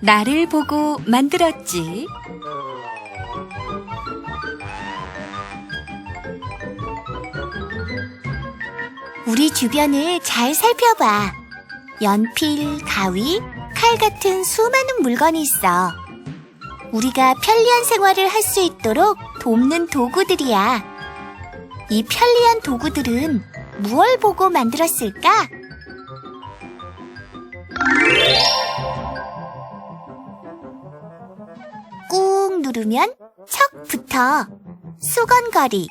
나를 보고 만들었지. 우리 주변을 잘 살펴봐. 연필, 가위, 칼 같은 수많은 물건이 있어. 우리가 편리한 생활을 할 수 있도록 돕는 도구들이야. 이 편리한 도구들은 무얼 보고 만들었을까? 꾹 누르면 척 붙어. 수건거리,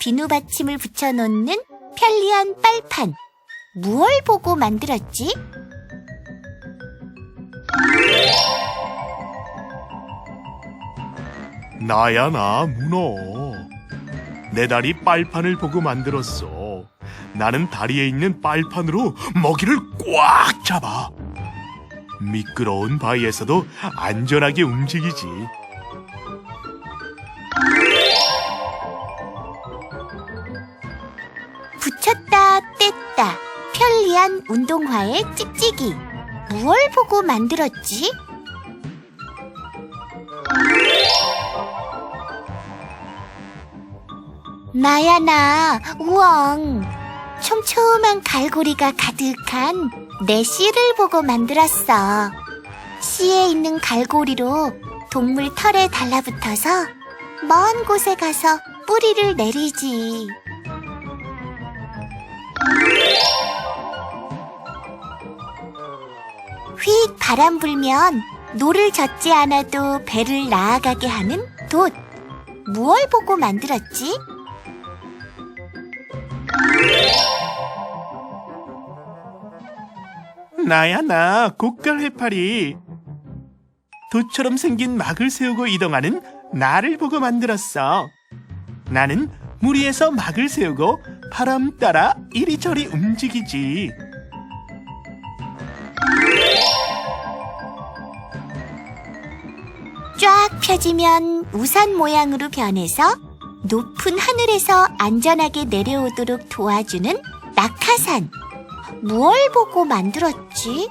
비누 받침을 붙여놓는 편리한 빨판. 무얼 보고 만들었지? 나야 나 문어. 내 다리 빨판을 보고 만들었어. 나는 다리에 있는 빨판으로 먹이를 꽉 잡아. 미끄러운 바위에서도 안전하게 움직이지. 붙였다 뗐다 편리한 운동화의 찍찍이 무얼 보고 만들었지? 나야 나 우엉 촘촘한 갈고리가 가득한 내 씨를 보고 만들었어 씨에 있는 갈고리로 동물 털에 달라붙어서 먼 곳에 가서 뿌리를 내리지 휙 바람 불면 노를 젓지 않아도 배를 나아가게 하는 돛. 무얼 보고 만들었지? 나야 나 고깔 해파리. 돛처럼 생긴 막을 세우고 이동하는 나를 보고 만들었어. 나는 물 위에서 막을 세우고 바람 따라 이리저리 움직이지. 쫙 펴지면 우산 모양으로 변해서 높은 하늘에서 안전하게 내려오도록 도와주는 낙하산. 무얼 보고 만들었지?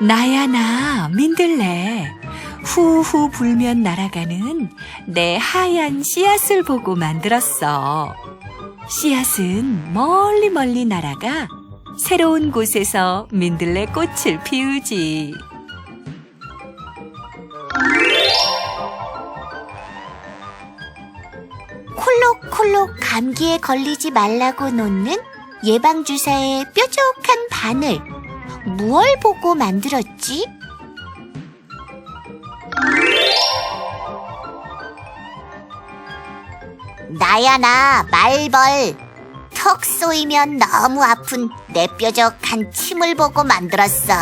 나야 나 민들레. 후후 불면 날아가는 내 하얀 씨앗을 보고 만들었어. 씨앗은 멀리 멀리 날아가 새로운 곳에서 민들레 꽃을 피우지. 콜록콜록 감기에 걸리지 말라고 놓는 예방주사의 뾰족한 바늘. 무얼 보고 만들었지? 나야 나 말벌. 턱 쏘이면 너무 아픈 내 뾰족한 침을 보고 만들었어.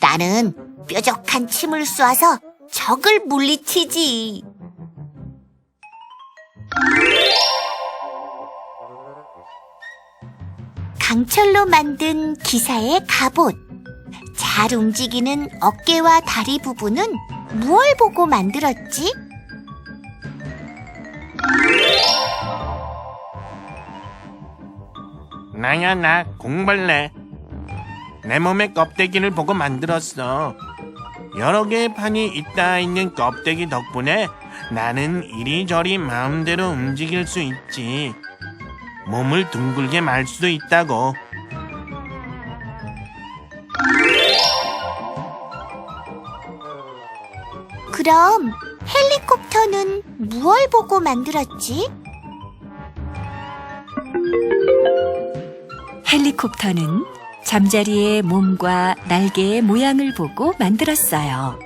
나는 뾰족한 침을 쏘아서 적을 물리치지. 강철로 만든 기사의 갑옷. 잘 움직이는 어깨와 다리 부분은 무얼 보고 만들었지? 나야 나 공벌레. 내 몸의 껍데기를 보고 만들었어. 여러 개의 판이 있다 있는 껍데기 덕분에 나는 이리저리 마음대로 움직일 수 있지. 몸을 둥글게 말 수도 있다고. 그럼 헬리콥터는 무얼 보고 만들었지? 헬리콥터는 잠자리의 몸과 날개의 모양을 보고 만들었어요.